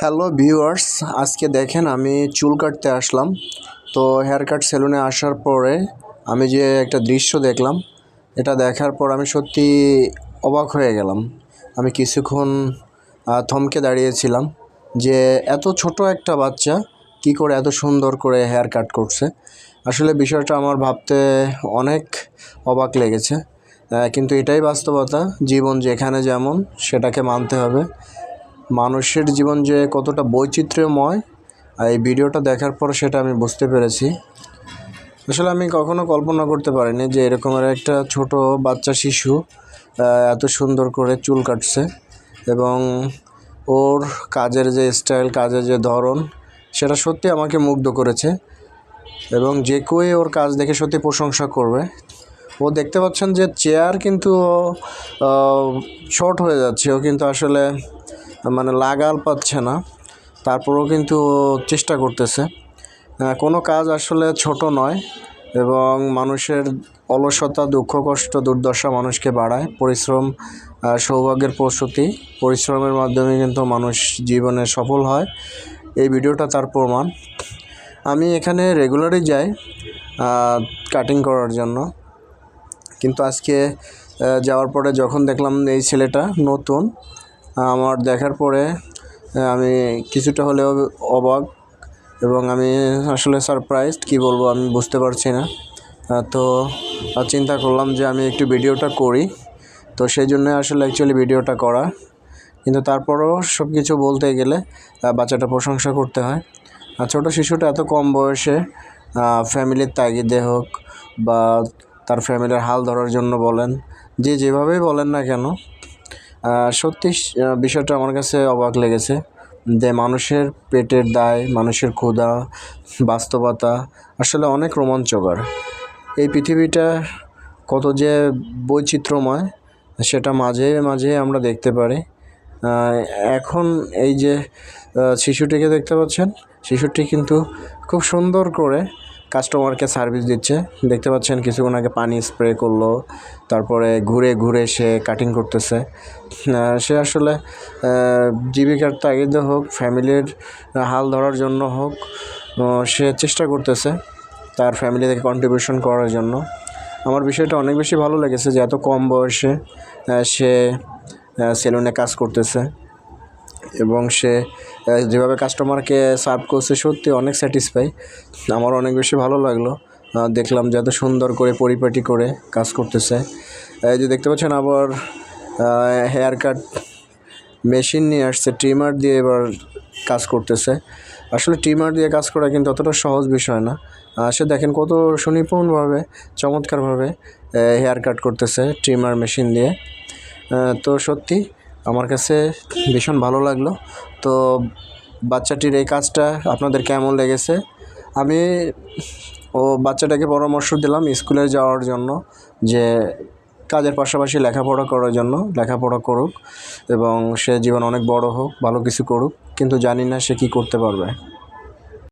Hello viewers আজকে দেখেন, আমি চুল কাটতে আসলাম। তো হেয়ার কাট সেলুনে আসার পরে আমি যে একটা দৃশ্য দেখলাম, এটা দেখার পর আমি সত্যি অবাক হয়ে গেলাম। আমি কিছুক্ষণ থমকে দাঁড়িয়েছিলাম যে এত ছোট একটা বাচ্চা কি করে এত সুন্দর করে হেয়ার কাট করছে। আসলে বিষয়টা আমার ভাবতে অনেক অবাক লেগেছে। কিন্তু এটাই বাস্তবতা। জীবন যেখানে যেমন, সেটাকে মানতে হবে। মানুষের জীবন যে কতটা বৈচিত্র্যময়, আর এই ভিডিওটা দেখার পর সেটা আমি বুঝতে পেরেছি। আসলে আমি কখনো কল্পনা করতে পারিনি যে এরকমের একটা ছোট বাচ্চা শিশু এত সুন্দর করে চুল কাটছে এবং ওর কাজের যে স্টাইল কাজের যে ধরন, সেটা সত্যি আমাকে মুগ্ধ করেছে এবং যে কেউই ওর কাজ দেখে সত্যি প্রশংসা করবে। ও দেখতে পাচ্ছেন যে চেয়ার কিন্তু শর্ট হয়ে যাচ্ছে। ও কিন্তু আসলে মানে লাগাল পাচ্ছে না। তারপরেও কিন্তু চেষ্টা করতেছে। কোনো কাজ আসলে ছোট নয় এবং মানুষের অলসতা, দুঃখ, কষ্ট, দুর্দশা মানুষকে বাড়ায়। পরিশ্রম সৌভাগ্যের প্রস্তুতি। পরিশ্রমের মাধ্যমে কিন্তু মানুষ জীবনে সফল হয়। এই ভিডিওটা তার প্রমাণ। আমি এখানে রেগুলারই যাই কাটিং করার জন্য। কিন্তু আজকে যাওয়ার পরে যখন দেখলাম এই ছেলেটা নতুন আমার দেখার পরে আমি কিছুটা হলেও অবাক এবং আমি আসলে সারপ্রাইজড কী বলব আমি বুঝতে পারছি না। তো চিন্তা করলাম যে আমি একটু ভিডিওটা করি। তো সেই জন্য আসলে অ্যাকচুয়ালি ভিডিওটা করা। কিন্তু তারপরেও সব কিছু বলতে গেলে বাচ্চাটা প্রশংসা করতে হয়। আর ছোটো শিশুটা এত কম বয়সে ফ্যামিলির তাগিদে হোক বা তার ফ্যামিলির হাল ধরার জন্য বলেন, যে যেভাবেই বলেন না কেন সত্যি বিষয়টা আমার কাছে অবাক লেগেছে যে মানুষের পেটের দায়, মানুষের ক্ষুধা, বাস্তবতা আসলে অনেক রোমাঞ্চকর। এই পৃথিবীটা কত যে বৈচিত্র্যময়, সেটা মাঝে মাঝে আমরা দেখতে পারি। এখন এই যে শিশুটিকে দেখতে পাচ্ছেন, শিশুটি কিন্তু খুব সুন্দর করে কাস্টমারকে সার্ভিস দিচ্ছে। দেখতে পাচ্ছেন কিছুক্ষণ আগে পানি স্প্রে করল, তারপরে ঘুরে ঘুরে সে কাটিং করতেছে। সে আসলে জীবিকার তাগিদে হোক, ফ্যামিলির হাল ধরার জন্য হোক সে চেষ্টা করতেছে তার ফ্যামিলি থেকে কন্ট্রিবিউশন করার জন্য। আমার বিষয়টা অনেক বেশি ভালো লেগেছে যে এত কম বয়সে সে সেলুনে কাজ করতেছে এবং সে যেভাবে কাস্টমারকে সার্ভ করছে, সত্যি অনেক স্যাটিসফাই আমার অনেক বেশি ভালো লাগল। দেখলাম যে এত সুন্দর করে পরিপাটি করে কাজ করতেছে। এই যে দেখতে পাচ্ছেন, আবার হেয়ার কাট মেশিন নিয়ে আসছে ট্রিমার দিয়ে এবার কাজ করতেছে। আসলে ট্রিমার দিয়ে কাজ করা কিন্তু অতটা সহজ বিষয় না। সে দেখেন কত সুনিপুণভাবে, চমৎকারভাবে হেয়ার কাট করতেছে ট্রিমার মেশিন দিয়ে। তো সত্যি আমার কাছে ভীষণ ভালো লাগল। তো বাচ্চাটির এই কাজটা আপনাদের কেমন লেগেছে? আমি ও বাচ্চাটাকে পরামর্শ দিলাম স্কুলে যাওয়ার জন্য যে কাজের পাশাপাশি লেখাপড়া করার জন্য, লেখাপড়া করুক এবং সে জীবন অনেক বড় হোক, ভালো কিছু করুক, কিন্তু জানি না সে কী করতে পারবে।